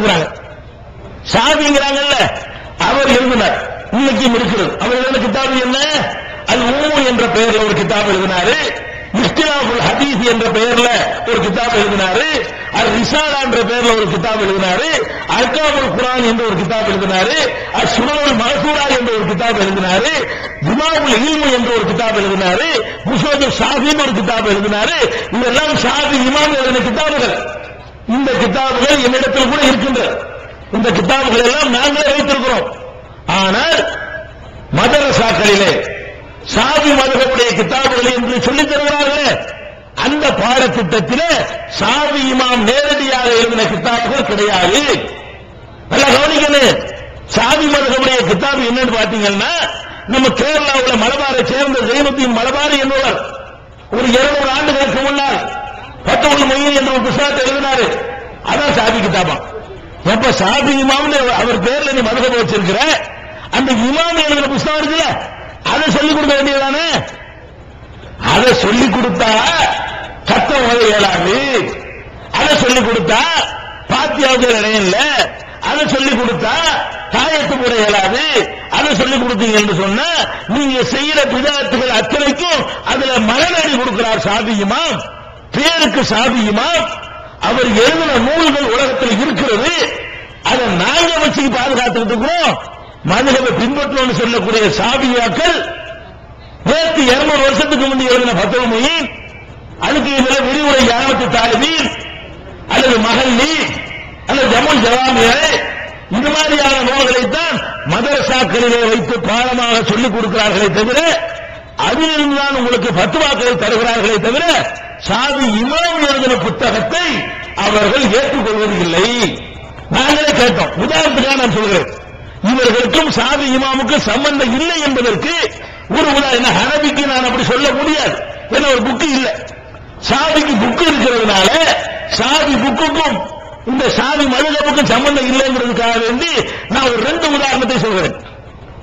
எழுதுறாங்க சாதிங்கிறாங்கல்ல அவர் எழுதினார். இன்னைக்கும் இருக்கிறது அவர் எழுதின கிதாபு என்ன? அது ஊ என்ற பெயர்ல ஒரு கிதாப் எழுதினாரு. முஸ்திலாபுல் ஹதீஸ் என்ற பெயர்ல ஒரு கிதாப் எழுதினாரு. அது ரிசாலா என்ற பெயர்ல ஒரு கிதாப் எழுதினாரு. அல்காபுல் குரான் என்ற ஒரு கிதாப் எழுதினாரு. அது சுனவுல் மகசூரா என்ற ஒரு கிதாப் எழுதினாரு. ஜுமாவுல் இல்மு என்ற ஒரு கிதாப் எழுதினாரு. முசோது ஷாஃபின்னு ஒரு கிதாப் எழுதினாரு. இதெல்லாம் ஷாஃபி இமாம் எழுதின கிதாபுகள் இந்த கிதாபுகள் என்னிடத்தில் கூட இருக்கின்றது இந்த கிதாபுகள் எல்லாம் நாங்களே வைத்திருக்கிறோம். ஆனால் மதரசாக்களிலே சாதி மதகமுடைய கிதாபுகள் என்று சொல்லித் தருகிறார்களே அந்த பாடத்திட்டத்திலே சாதி இமாம் நேரடியாக எழுதின கிதாபுகள் கிடையாது. நல்லா கவனிக்கணும். சாதி மதகமுடைய கிதாபு என்னன்னு பாத்தீங்கன்னா நம்ம கேரளாவுல மலபாரை சேர்ந்த ஜெயனுத்தின் மலபாரி என்பவர் ஒரு இருநூறு ஆண்டுகளுக்கு முன்னால் பத்தொன்று மொழி என்ற ஒரு புஸ்தகத்தை எழுதினாரு. அதான் சாபி கிதாபா. எப்ப சாபி இமாம்னு அவர் பேர்ல நீ மதுகப வச்சிருக்கிற. அந்த இமாம் எழுதின புஸ்தகம் இருக்குல்ல அதை சொல்லிக் கொடுக்க வேண்டியதானே அதை சொல்லிக் கொடுத்தா சத்த உதவி இயலாது அதை சொல்லிக் கொடுத்தா பாத்தியாவுக்கு இடம் இல்ல. அதை சொல்லிக் கொடுத்தா தாயத்து முறை இயலாது அதை சொல்லிக் கொடுத்தீங்க என்று சொன்னா நீங்க செய்யற பிதாத்துகள் அத்தனைக்கும் அதுல மரணடி கொடுக்கிறார் சாதியுமா பேருக்கு சாதியுமா? அவர் எழுதின நூல்கள் உலகத்தில் இருக்கிறது. அதை நாங்க வச்சு பாதுகாத்துக்கிட்டு இருக்கிறோம் மதுகவை பின்பற்றணும்னு சொல்லக்கூடிய சாபியாக்கள் நேற்று இருநூறு வருஷத்துக்கு முந்தைய எழுதின பத்தவமையை அதுக்கு இதில் விரிவுரை யாமத்து தாலிபீன் அல்லது மகல்லி அல்லது ஜமுல் ஜவாமியரை இது மாதிரியான நூல்களைத்தான் மதரசாக்களிலே வைத்து பாடமாக சொல்லிக் கொடுக்கிறார்களே தவிர அதிலிருந்துதான் உங்களுக்கு பத்துவாக்களை தருகிறார்களே தவிர சாதி இமாம் எழுதின புத்தகத்தை அவர்கள் ஏற்றுக்கொள்வது இல்லை நாங்களே கேட்டோம். உதாரணத்துக்காக நான் சொல்கிறேன். இவர்களுக்கும் சாதி இமாமுக்கும் சம்பந்தம் இல்லை என்பதற்கு ஒரு உதாரணம். ஹரபிக்கு நான் அப்படி சொல்ல முடியாது. ஏன்னா ஒரு புக்கு இல்லை. சாதிக்கு புக்கு இருக்கிறதுனால சாதி புக்குக்கும் இந்த சாதி மதுகப்புக்கும் சம்பந்தம் இல்லைங்கிறதுக்காக வேண்டி நான் ஒரு ரெண்டு உதாரணத்தை சொல்கிறேன்.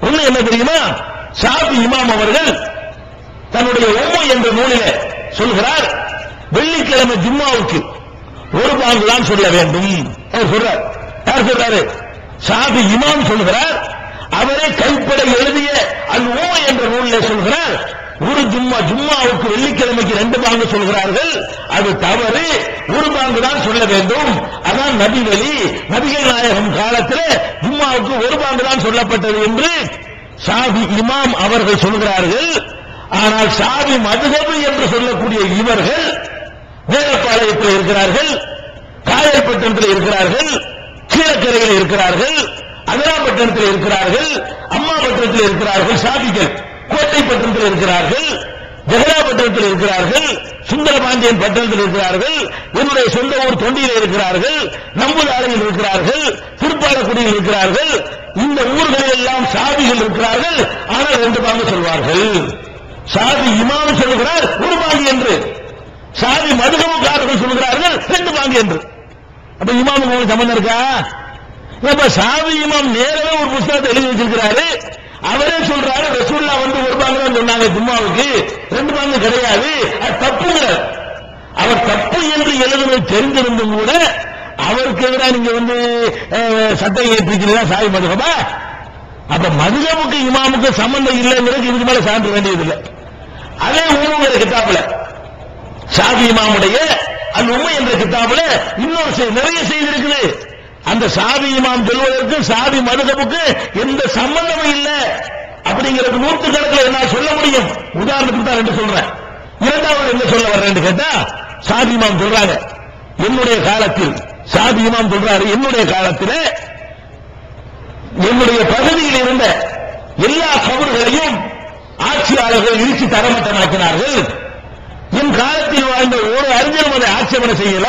ஒண்ணு என்ன தெரியுமா? சாதி இமாம் அவர்கள் தன்னுடைய உம்மை என்ற நூலிலே சொல்கிறார். வெள்ளிக்கிழமை ஜும்மாவுக்கு ஒரு பாங்கு தான் சொல்ல வேண்டும். அவர் சொல்றார். யார் சொல்றாரு? சாதி இமாம் சொல்கிறார். அவரே கைப்பட எழுதிய அல் ஓ என்ற நூலில் சொல்கிறார். ஒரு ஜும்மா ஜும்மாவுக்கு வெள்ளிக்கிழமைக்கு ரெண்டு பாங்கு சொல்கிறார்கள். அது தவறு. ஒரு பாங்கு தான் சொல்ல வேண்டும். அதான் நபி வழி. நபிகள் நாயகம் காலத்தில் ஜும்மாவுக்கு ஒரு பாங்கு தான் சொல்லப்பட்டது என்று சாதி இமாம் அவர்கள் சொல்கிறார்கள். ஆனால் சாதி மதுகபு என்று சொல்லக்கூடிய இவர்கள் வேலப்பாளையத்தில் இருக்கிறார்கள் காயல்பட்டினத்தில் இருக்கிறார்கள் கீழக்கரையில் இருக்கிறார்கள் அதிராப்பட்டினத்தில் இருக்கிறார்கள் அம்மாபட்டினத்தில் இருக்கிறார்கள் சாதிகள் கோட்டை பட்டணத்தில் இருக்கிறார்கள் ஜெகதாபட்டினத்தில் இருக்கிறார்கள் சுந்தரபாண்டியன் பட்டணத்தில் இருக்கிறார்கள் என்னுடைய சொந்த ஊர் தொண்டியில் இருக்கிறார்கள் நம்புதாரையில் இருக்கிறார்கள் திருப்பாலக்குடியில் இருக்கிறார்கள் இந்த ஊர்களில் எல்லாம் சாதிகள் இருக்கிறார்கள் ஆனால் ரெண்டு பாங்க சொல்வார்கள். சாதி இமாம் சொல்லுகிறார் ஒரு பாங்கு என்று. சாதி மதுகமுக்காரர்கள் சொல்கிறார்கள் ரெண்டு பாங்கு என்று. அப்ப இமாமுக்கு உங்களுக்கு சம்பந்தம் இருக்கா? இப்ப சாதி இமாம் நேரவே ஒரு புத்தகத்தை எழுதி வச்சிருக்கிறாரு. அவரே சொல்றாரு ரசூல்லா வந்து ஒரு பாங்கு தான் சொன்னாங்க ஜும்மாவுக்கு. ரெண்டு பாங்கு கிடையாது. அது தப்புங்கிறார் அவர் தப்பு என்று எழுதுவது தெரிந்திருந்தும் கூட அவருக்கு எதிராக நீங்க வந்து சட்டம் ஏற்றிக்கிறீங்களா சாதி மதுகமா? அப்ப மதுகமுக்கு இமாமுக்கு சம்பந்தம் இல்லைங்கிறது இதுக்கு மேல சான்று வேண்டியதில்லை. அதே ஊமுங்கிற கிட்டாப்புல. சாதி இமாமுடைய அந்த உண்மை என்ற கிதாபுல இன்னொரு நிறைய செய்தி இருக்குது. அந்த சாதி இமாம் சொல்வதற்கு சாதி மதுகமுக்கு எந்த சம்பந்தமும் இல்லை. அப்படிங்கிறது நூற்று கணக்கில் என்ன சொல்ல முடியும். உதாரணத்துக்கு தான் ரெண்டு சொல்றேன். இரண்டாவது என்ன சொல்ல வர்றேன்னு கேட்டா சாதி இமாம் சொல்றாங்க. என்னுடைய காலத்தில் சாதி இமாம் சொல்றாரு என்னுடைய காலத்தில் என்னுடைய பகுதியில் இருந்த எல்லா கபர்களையும் ஆட்சியாளர்கள் இடிச்சு தரமட்டமாக்கினார்கள். காலத்தில் வாழ்ந்த ஒரு அறிஞரும் அதை ஆட்சேபனை செய்யல.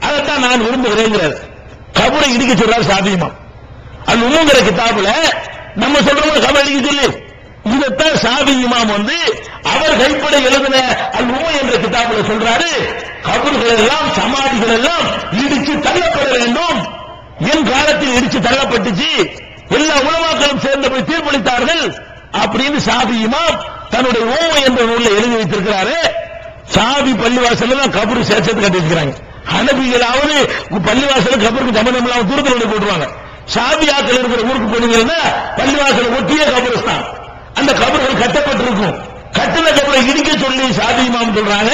அதைத்தான் நான் விரும்புகிறேங்கிறார். கபரை இடிக்க சொல்றார் சாதியமா அந்த உண்மைங்கிற கிதாபுல நம்ம சொல்றோம் கபர் இடிக்க சொல்லி இதைத்தான் சாபி இமாம் வந்து அவர் கைப்பட எழுதின அல் உண்மை என்ற கிதாபுல சொல்றாரு கபர்கள் எல்லாம் சமாதிகள் எல்லாம் இடிச்சு தள்ளப்பட வேண்டும். என் காலத்தில் இடிச்சு தள்ளப்பட்டுச்சு. எல்லா உலமாக்களும் சேர்ந்து போய் தீர்ப்பளித்தார்கள். அப்படின்னு சாபி இமாம் தன்னுடைய ஓமை என்ற நூலில் எழுதி வைத்திருக்கிறாரு. சாவி பள்ளிவாசல்ல தான் கபரு சேர்த்து கட்டி வச்சிருக்காங்க ஹனபிகளாவது பள்ளிவாசல் கபருக்கு சம்பந்தம் இல்லாம தூரத்தில் கொண்டு போட்டுருவாங்க. ஷாபியாக்கள் இருக்கிற ஊருக்கு போனீங்கன்னா பள்ளிவாசல் ஒட்டிய கபரஸ்தான். அந்த கபர்கள் கட்டப்பட்டிருக்கும். கட்டின கபரை இடிக்க சொல்லி சாதி இமாம் சொல்றாங்க.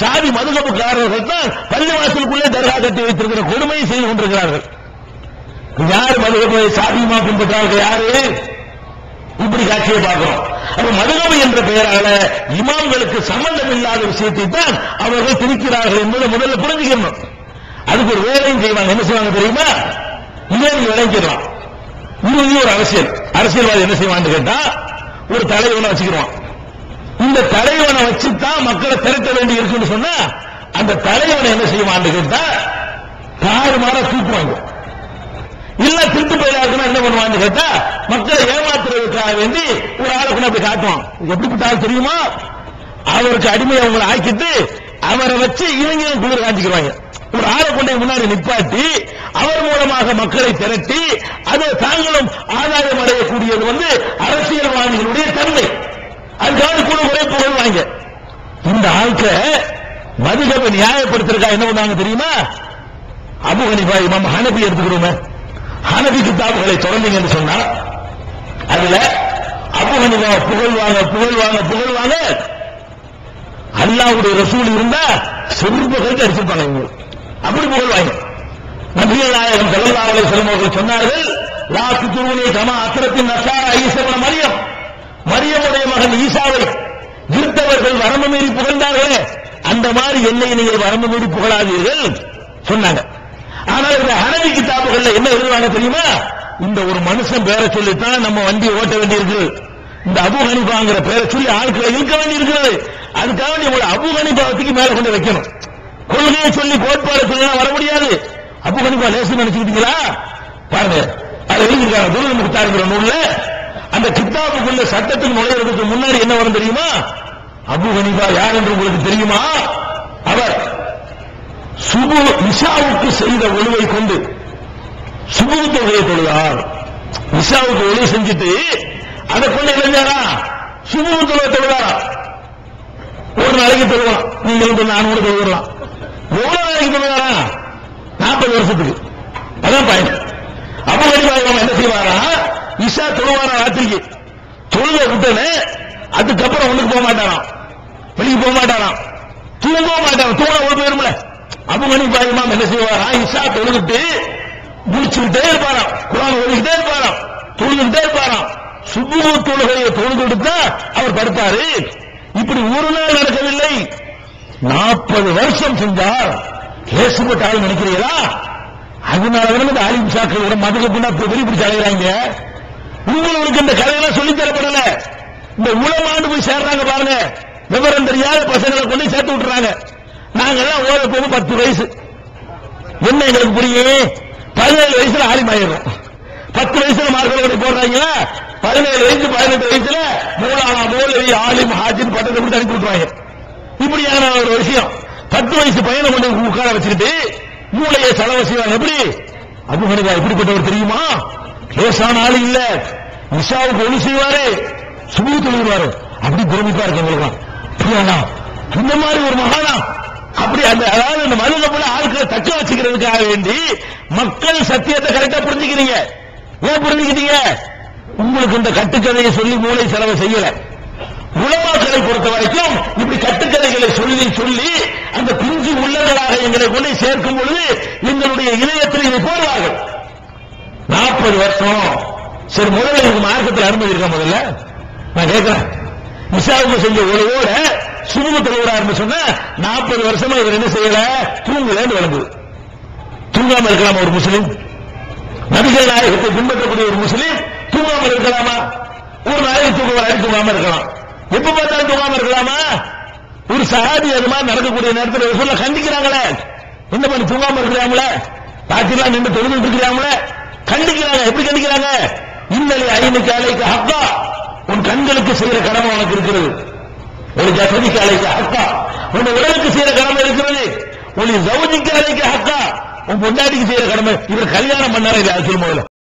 சாதி மதுகப்புக்காரர்கள் தான் பள்ளிவாசலுக்குள்ளே தர்கா கட்டி வைத்திருக்கிற கொடுமையை செய்து கொண்டிருக்கிறார்கள். யார் மதுகப்பை சாதி இமாம் பின்பற்றார்கள்? யாரு? இப்படி காட்சியை பார்க்கிறோம். அப்ப மதுகபு என்ற பெயரால இமாம்களுக்கு சம்பந்தம் இல்லாத விஷயத்தை தான் அவர்கள் திரிக்கிறார்கள் என்பதை முதல்ல புரிஞ்சுக்கணும். அதுக்கு ஒரு வேலையும் செய்வாங்க. என்ன செய்வாங்க தெரியுமா? இதை நீங்க விளைஞ்சிடலாம் இது ஒரு அரசியல். அரசியல்வாதி என்ன செய்வான்னு கேட்டா ஒரு தலைவனை வச்சுக்கிறான் இந்த தலைவனை வச்சுதான் மக்களை திரட்ட வேண்டி இருக்குன்னு சொன்னா அந்த தலைவனை என்ன செய்வான்னு கேட்டா தாறுமாற தூக்குவாங்க. இல்ல திருட்டு போயிடாதுன்னா என்ன பண்ணுவான்னு கேட்டா மக்களை ஏமாத்துறதுக்காக வேண்டி ஒரு ஆளை கொண்டு அப்படி காட்டுவான். இது எப்படிப்பட்ட ஆள் தெரியுமா? அவருக்கு அடிமையை அவங்களை ஆக்கிட்டு அவரை வச்சு இவங்க குளிர் காஞ்சிக்கிறாங்க. ஒரு ஆளை கொண்டு முன்னாடி நிப்பாட்டி அவர் மூலமாக மக்களை திரட்டி அதை தாங்களும் ஆதாயம் அடையக்கூடியது வந்து அரசியல்வாதிகளுடைய தன்மை. அதுக்காக கூட குறை புகழ்வாங்க இந்த ஆட்களை மதுகபை நியாயப்படுத்திருக்கா என்ன பண்ணாங்க தெரியுமா? அபு ஹனிஃபா இமாம் ஹனபி எடுத்துக்கிறோமே ஹனபி கிதாபுகளை தொடர்ந்தீங்கன்னு சொன்னா அதுல அபு ஹனிஃபா புகழ்வாங்க புகழ்வாங்க புகழ்வாங்க அல்லாவுடைய ரசூல் இருந்தா செருப்பு அடிச்சிருப்பாங்க இவங்க. அப்படி புகழ்வாங்க. நபிகள் நாயகம் ஸல்லல்லாஹு அலைஹி வஸல்லம் அவர்கள் சொன்னார்கள் லா துதுருனி கமா அத்திரத்தின் நசாரா ஈசவன மரியம். மரியமுடைய மகன் ஈசாவை இருந்தவர்கள் வரம்பு மீறி புகழ்ந்தார்களே அந்த மாதிரி என்னை நீங்கள் வரம்பு மீறி புகழாதீர்கள் சொன்னாங்க. ஹனவி என்ன எழுதுவாங்க தெரியுமா? இந்த ஒரு மனுஷன் பேரை சொல்லித்தான் நம்ம வண்டி ஓட்ட வேண்டியிருக்கு இந்த அபு ஹனிபாங்கிற பேரை சொல்லி ஆட்களை இருக்க வேண்டியிருக்கிறது. அதுக்காக நீ உங்களை அபு ஹனிபாவத்துக்கு மேல கொண்டு வைக்கணும். கொள்கையை சொல்லி கோட்பாடு சொல்லலாம் வர முடியாது. அபு ஹனிபா லேசு நினைச்சுக்கிட்டீங்களா? பாருங்க அதை எழுதியிருக்காங்க துருவ முக்தாருங்கிற நூல்ல. அந்த கித்தாபுக்குள்ள சட்டத்துக்கு நுழையிறதுக்கு முன்னாடி என்ன வரும் தெரியுமா? அபு ஹனிபா யார் என்று உங்களுக்கு தெரியுமா? அவர் சுபு இஷாவுக்கு செய்த ஒழுவை கொண்டு சுபு தொகையை தொழுதார் இஷாவுக்கு செஞ்சுட்டு அதை கொண்டு இளைஞரா சுபு தொகை தொழுதாரா ஒரு நாளைக்கு தொழுவான் நீங்களும் நானும் கூட தொழுகலாம் எவ்வளவு நாளைக்கு தொழுவாரா நாற்பது வருஷத்துக்கு. அதான் பயன் அப்ப வடிவாக என்ன செய்வாரா இஷா தொழுவாரா ராத்திரிக்கு? தொழுத விட்டனே அதுக்கப்புறம் ஒண்ணுக்கு போக மாட்டாராம். வெளியே போக மாட்டாராம். தூங்க மாட்டாராம். தூங்க ஒரு போயிருமில்ல அப்ப மணி பாயமாம் என்ன செய்வாரா இஷா தொழுதுட்டு முடிச்சுக்கிட்டே இருப்பாராம் குரான் ஓடிக்கிட்டே இருப்பாராம் தொழுதுகிட்டே இருப்பாராம் சுபு தொழுகையை தொழுதுட்டு அவர் படுத்தாரு இப்படி ஒரு நாள் நடக்கவில்லை. நாற்பது வருஷம் செஞ்சார். கேசுபட்ட ஆள் நினைக்கிறீங்களா அதனால இந்த ஆலிம் சாக்கள் ஒரு மதுக்கு பின்னா பெரிய பிடிச்சு அலைகிறாங்க உங்களுக்கு இந்த கதையெல்லாம் சொல்லித் தரப்படல. இந்த உளமாண்டு போய் சேர்றாங்க பாருங்க. விவரம் தெரியாத பசங்களை கொண்டு சேர்த்து விட்டுறாங்க. நாங்கெல்லாம் ஓட போது பத்து வயசு. என்ன எங்களுக்கு புரியும்? பதினேழு வயசுல ஆலிமாயிரும் பத்து வயசுல மார்க்கெட் போடுறாங்களா பதினேழு வயசு பதினெட்டு வயசுல மூலானா மூலவி ஆலிம் ஹாஜின் பட்டத்தை கொடுத்து அனுப்பி விட்டுருவாங்க இப்படியான ஒரு விஷயம். பத்து வயசு பையனை கொண்டு உட்கார வச்சுக்கிட்டு மூளையை செலவு செய்வாங்க. எப்படி? அபு ஹனிஃபா எப்படிப்பட்டவர் தெரியுமா? லேசான ஆளு இல்ல. நிஷாவுக்கு ஒளி செய்வாரு. சுபு தொழுவாரு அப்படி பிரமிப்பா இருக்கு உங்களுக்கு அப்படியாண்ணா இந்த மாதிரி ஒரு மகானா? அப்படி அந்த அதாவது இந்த மதுகப்புல ஆட்களை தக்க வச்சுக்கிறதுக்காக வேண்டி மக்கள் சத்தியத்தை கரெக்டா புரிஞ்சுக்கிறீங்க. ஏன் புரிஞ்சுக்கிட்டீங்க உங்களுக்கு இந்த கட்டுக்கதையை சொல்லி மூளை செலவு செய்யல. உலமாக்களை பொறுத்த வரைக்கும் இப்படி கட்டுக்கதைகளை சொல்லி சொல்லி அந்த குஞ்சு உள்ளங்களாக எங்களை கொண்டு சேர்க்கும் பொழுது எங்களுடைய இதயத்தில் இதை போடுவார்கள். நாற்பது வருஷம். சரி முதல்ல இதுக்கு மார்க்கத்தில் அனுமதி இருக்கா முதல்ல? நான் கேட்கிறேன். இஷாவுக்கு செஞ்ச ஒழுவோட சுமூக தலைவராக சொன்னா நாற்பது வருஷமா இவர் என்ன செய்யல? தூங்கலன்னு விளங்குது. தூங்காம இருக்கலாமா ஒரு முஸ்லீம்? நபிகள் நாயகத்தை பின்பற்றக்கூடிய ஒரு முஸ்லீம் தூங்காம இருக்கலாமா? ஒரு நாளைக்கு தூங்க வராது தூங்காம இருக்கலாம். எப்ப பார்த்தாலும் தூங்காம இருக்கலாமா? ஒரு சகாதி அது மாதிரி நடக்கக்கூடிய நேரத்தில் சொல்ல கண்டிக்கிறாங்களே. என்ன பண்ணி தூங்காம இருக்கிறாங்களே? ராத்திரிலாம் நின்று தொழுது இருக்கிறாங்களே? கண்டிக்கிறாங்க. எப்படி கண்டிக்கிறாங்க? இன்னலை ஐநூத்தி அலைக்கு ஹக்கா உன் கண்களுக்கு செய்யற கடமை உனக்கு இருக்கிறது. ஒரு ஜசதிக்கு அழைக்க ஹக்கா உன் உடலுக்கு செய்யற கடமை இருக்கிறது. உன் ஜவுதிக்கு அழைக்க ஹக்கா உன் பொண்டாட்டிக்கு செய்யற கடமை. இவர் கல்யாணம் பண்ணாரு இல்ல சொல்லும் முதல்ல